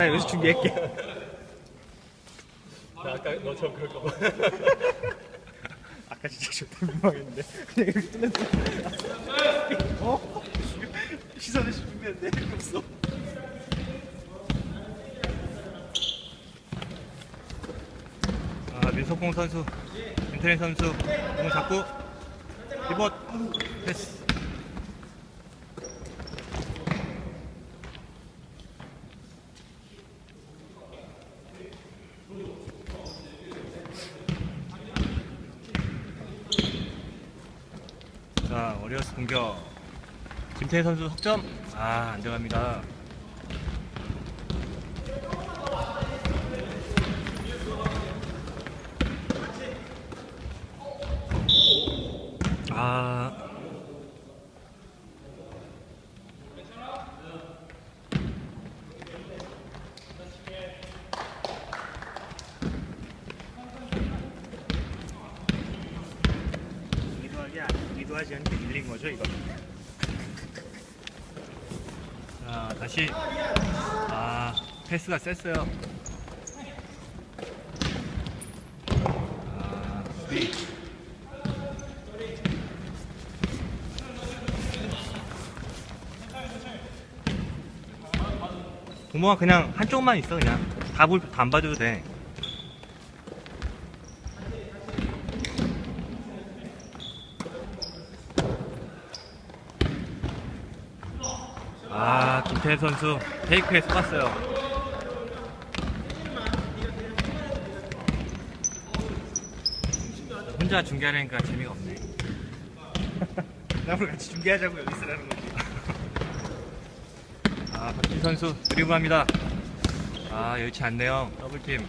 나 여기서 준비할게. 나 아까 너처럼 그럴까 봐. 아까 진짜 좋다 민망했는데 그냥 이렇게 뚫렸어. 어? 시선을 준비했는데 없어. 아 민석공 선수, 인터넷 선수 공을 잡고 리버트 패스. 자 워리어스 공격. 김태희 선수 석점. 아 안 들어갑니다. 아. 의도하지 않게 밀린 거죠 이거. 자, 다시 아, 패스가 셌어요. 아, 수비. 부모가 그냥 한쪽만 있어 그냥 답을 다안 봐줘도 돼. 아 김태현 선수 페이크에 속았어요. 혼자 중계하려니까 재미가 없네. 나랑 같이 준비하자고 여기 있으라는 거지. 아 박진 선수 드리블합니다. 아 여의치 않네요. 더블팀.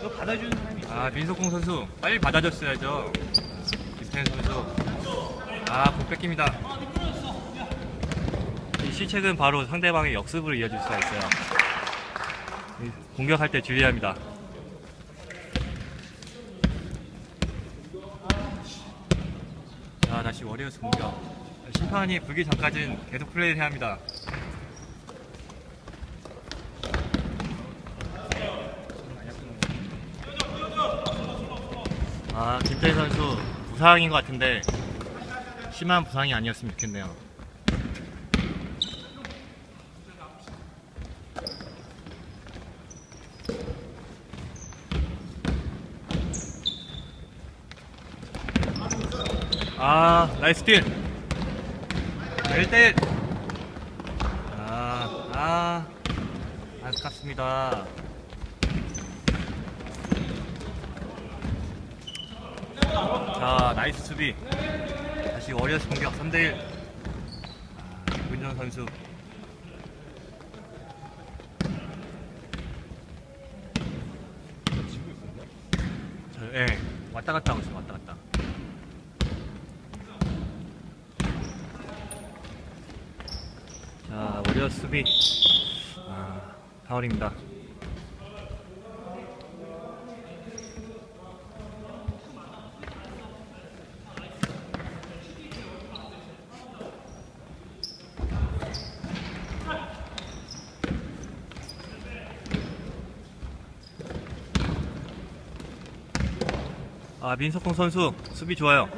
이거 받아주는 사람이 있어. 아 민석공 선수 빨리 받아줬어야죠. 김태현 선수. 아 공 뺏깁니다. 이 실책은 바로 상대방의 역습으로 이어질 수가 있어요. 이 공격할 때 주의합니다. 자 다시 워리어스 공격. 심판이 불기 전까지는 계속 플레이를 해야 합니다. 아 김태희 선수 부상인 것 같은데 심한 부상이 아니었으면 좋겠네요. 아 나이스 딜. 1대1 아, 아 아깝습니다. 자 나이스 수비. 다시 워리어스 공격 3대1 아, 문정 선수. 저, 예, 왔다 갔다 하고 있어요 왔다 갔다 자 워리어스 수비 아, 파울입니다 아 민석홍 선수 수비 좋아요.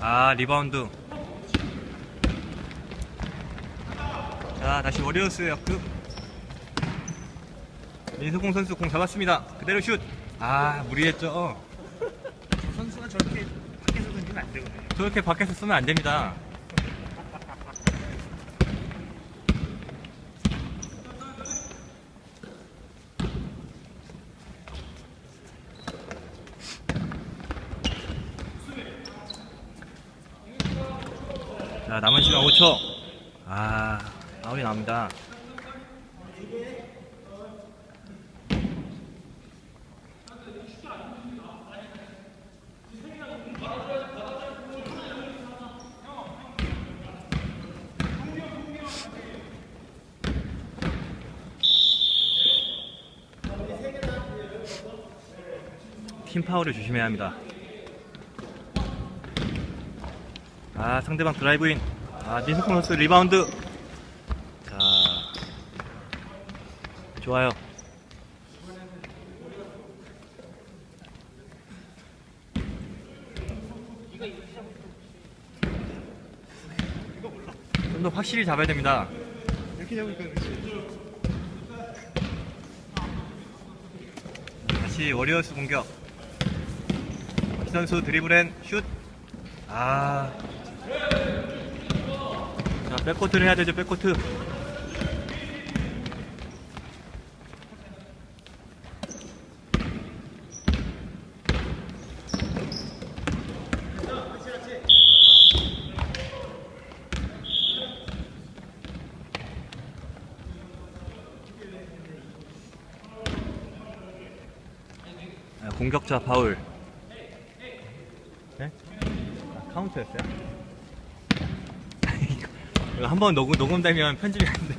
아 리바운드. 자 다시 워리어스 역습. 민석홍 선수 공 잡았습니다. 그대로 슛. 아 무리했죠. 저 선수가 저렇게 밖에서 던지면 안 되거든요. 저렇게 밖에서 쓰면 안 됩니다. 자, 남은 시간 5초. 아, 아웃이 나옵니다. 팀 파울을 조심해야 합니다. 아 상대방 드라이브인. 아 민석훈 선수 리바운드. 자 좋아요. 좀 더 확실히 잡아야 됩니다. 이렇게 잡으니까 그렇지. 다시 워리어스 공격. 박 선수 드리블앤 슛. 아. 자, 백코트를 해야 되죠, 백코트. 아, 공격자 파울. 네? 아, 카운트였어요? 이거- 이거 한 번 녹음, 녹음 되면 편집이 안 돼.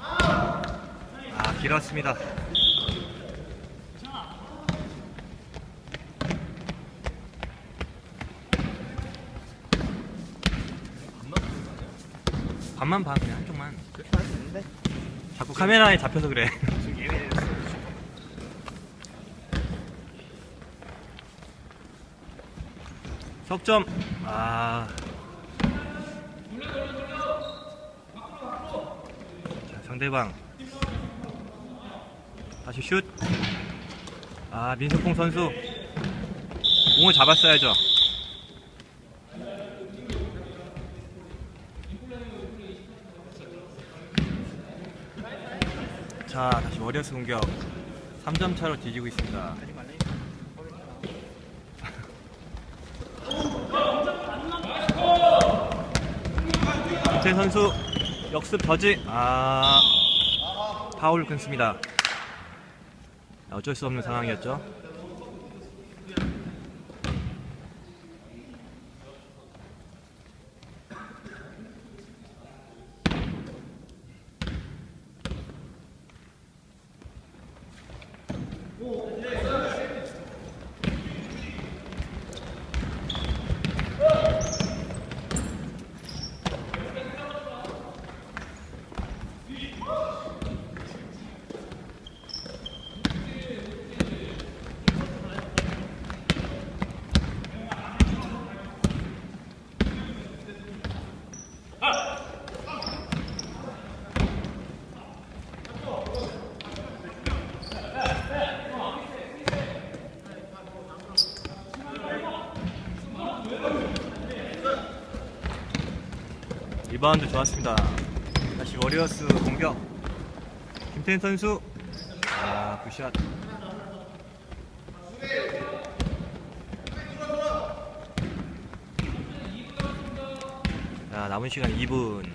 아, 길었습니다. 반만 봐, 그냥 한쪽만. 그렇게 하면 되는데. 자꾸 카메라에 잡혀서 그래. 석점. 아. 자, 상대방. 다시 슛. 아, 민석봉 선수. 공을 잡았어야죠. 자, 다시 워리어스 공격. 3점 차로 뒤지고 있습니다. 김태 선수 역습 저지 아 파울 끊습니다 어쩔 수 없는 상황이었죠 리바운드 좋았습니다. 다시 워리어스 공격. 김태현 선수. 아 굿샷. 자 남은 시간 2분.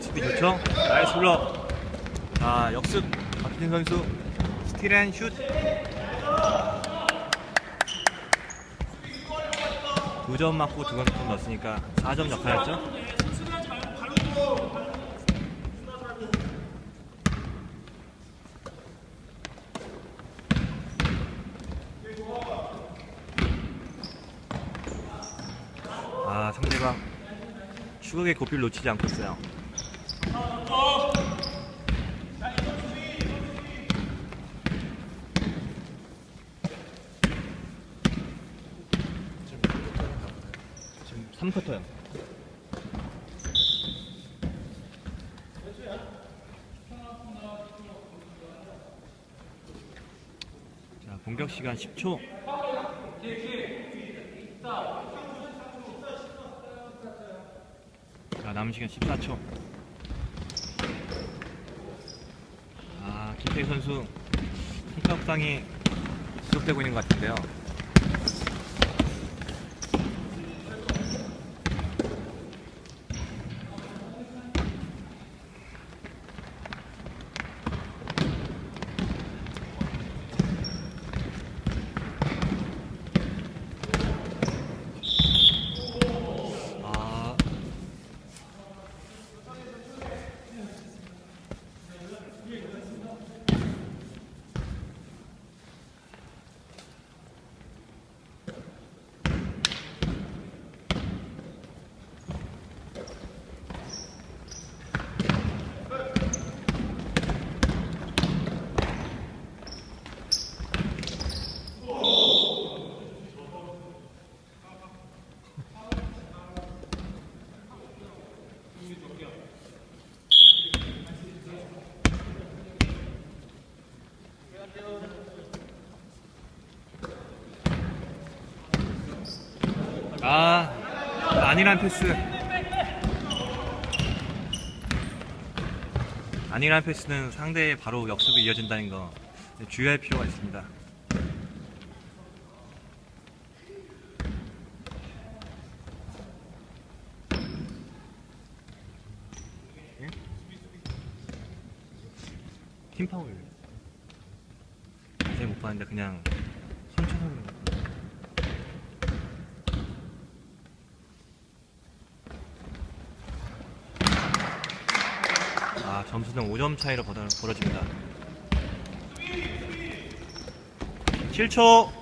수비 좋죠? 나이스 블럭 자 역습. 박진 선수. 스틸 앤 슛 두 점 맞고 두점 넣었으니까 4점 역할했죠? 아 상대방 추격의 고비를 놓치지 않고 있어요. 3쿼터요. 자, 공격 시간 10초. 자, 남은 시간 14초. 아, 김태희 선수 손가락상이 지속되고 있는 것 같은데요. 아. 아니란 패스. 아니란 패스는 상대의 바로 역습이 이어진다는 거 주의할 필요가 있습니다. 팀 파울. 자세히 못 봤는데 그냥 선처럼. 아 점수는 5점 차이로 벌어- 벌어집니다. 7초.